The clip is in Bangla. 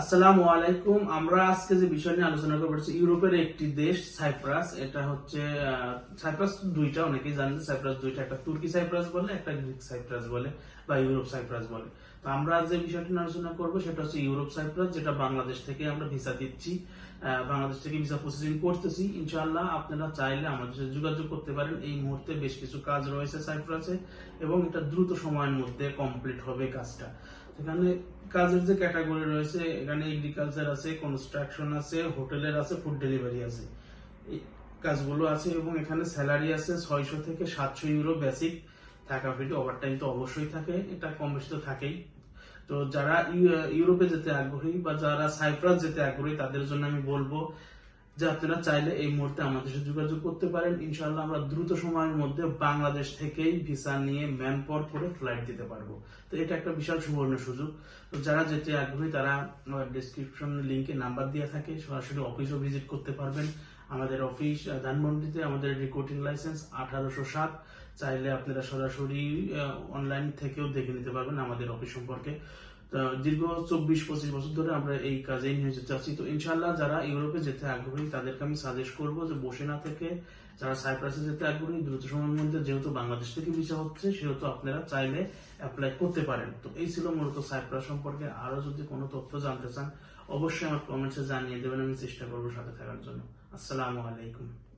আসসালামু আলাইকুম। আমরা আজকে যে বিষয় নিয়ে আলোচনা করব ইউরোপের একটি দেশ, সাইপ্রাস। এটা হচ্ছে সাইপ্রাস দুইটা, অনেকেই জানেন সাইপ্রাস দুইটা, একটা তুর্কি সাইপ্রাস বলে, একটা গ্রিক সাইপ্রাস বলে, বা ইউরোপ সাইপ্রাস বলে। তো আমরা যে বিষয়টি আলোচনা করব, সেটা হচ্ছে ইউরোপ সাইপ্রাস, যেটা বাংলাদেশ থেকে আমরা ভিসা দিচ্ছি। বাংলাদেশ থেকে ভিসা প্রসেসিং করতেছি। ইনশাআল্লাহ আপনারা চাইলে আমাদের সাথে যোগাযোগ করতে পারেন। এই মুহূর্তে বেশ কিছু কাজ রয়েছে সাইপ্রাসে, এবং এটা দ্রুত সময়ের মধ্যে কমপ্লিট হবে কাজটা। এখানে কাজের যে ক্যাটাগরি রয়েছে, এখানে এগ্রিকালচার আছে কনস্ট্রাকশন আছে, হোটেলের আছে ফুড ডেলিভারি আছে। কাজগুলো আছে এবং এখানে স্যালারি আছে ছয়শো থেকে সাতশো ইউরো বেসিক থাকা ফিটি ওভারটাইম তো অবশ্যই থাকে, এটা কম বেশি তো থাকেই। তো যারা ইউ- ইউরোপে যেতে আগ্রহী বা যারা সাইপ্রাস যেতে আগ্রহী, তাদের জন্য আমি বলব যে আপনারা চাইলে এই মুহূর্তে আমাদের সাথে যোগাযোগ করতে পারেন। ইনশাআল্লাহ আমরা দ্রুত সময়ের মধ্যে বাংলাদেশ থেকেই ভিসা নিয়ে ম্যান পাওয়ার করে ফ্লাইট দিতে পারব। তো এটা একটা বিশাল সুবর্ণ সুযোগ। তো যারা যেতে আগ্রহী, তারা ডিসক্রিপশন লিঙ্কে নাম্বার দিয়ে থাকে। সরাসরি অফিসও ভিজিট করতে পারবেন। আমাদের অফিস ধানমন্ডিতে আমাদের রিক্রুটিং লাইসেন্স আঠারোশো সাত। চাইলে আপনারা সরাসরি অনলাইন থেকেও দেখে নিতে পারবেন আমাদের অফিস সম্পর্কে। দীর্ঘ চব্বিশ, পঁচিশ বছর ধরে আমরা এই কাজে নিয়োজিত আছি। তো ইনশাল্লাহ যারা ইউরোপে যেতে আগ্রহী, তাদেরকে আমি সাজেস্ট করব যে বসে না থেকে যারা সাইপ্রাসে যেতে আগ্রহী, দ্রুত সময়ের মধ্যে যেহেতু বাংলাদেশ থেকে ভিসা হচ্ছে, সেহেতু আপনারা চাইলে অ্যাপ্লাই করতে পারেন। তো এই ছিল মূলত সাইপ্রাস সম্পর্কে। আরও যদি কোনো তথ্য জানতে চান, অবশ্যই আমার কমেন্টসে জানিয়ে দেবেন, আমি চেষ্টা করব সাথে থাকার জন্য। আসসালামু আলাইকুম।